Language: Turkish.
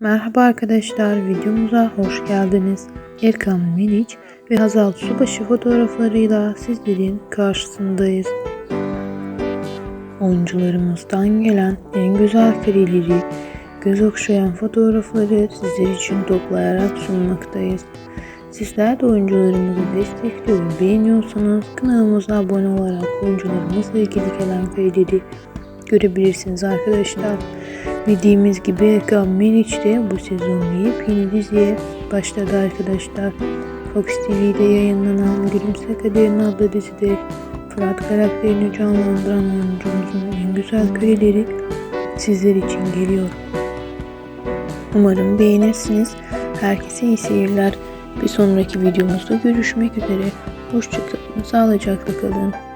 Merhaba arkadaşlar, videomuza hoş geldiniz. Erkan Meriç ve Hazal Subaşı fotoğraflarıyla sizlerin karşısındayız. Oyuncularımızdan gelen en güzel kareleri, göz okşayan fotoğrafları sizler için toplayarak sunmaktayız. Sizler de oyuncularımızı destekliyor ve beğeniyorsanız kanalımıza abone olarak oyuncularımızla ilgili gelen kareleri görebilirsiniz arkadaşlar. Bildiğimiz gibi Erkan Meriç de bu sezon yepyeni diziye başladı arkadaşlar. Fox TV'de yayınlanan Gülümse Kaderin adlı dizide Fırat karakterini canlandıran oyuncumuzun en güzel kareleri sizler için geliyor. Umarım beğenirsiniz. Herkese iyi seyirler. Bir sonraki videomuzda görüşmek üzere. Hoşçakalın. Sağlıcakla kalın.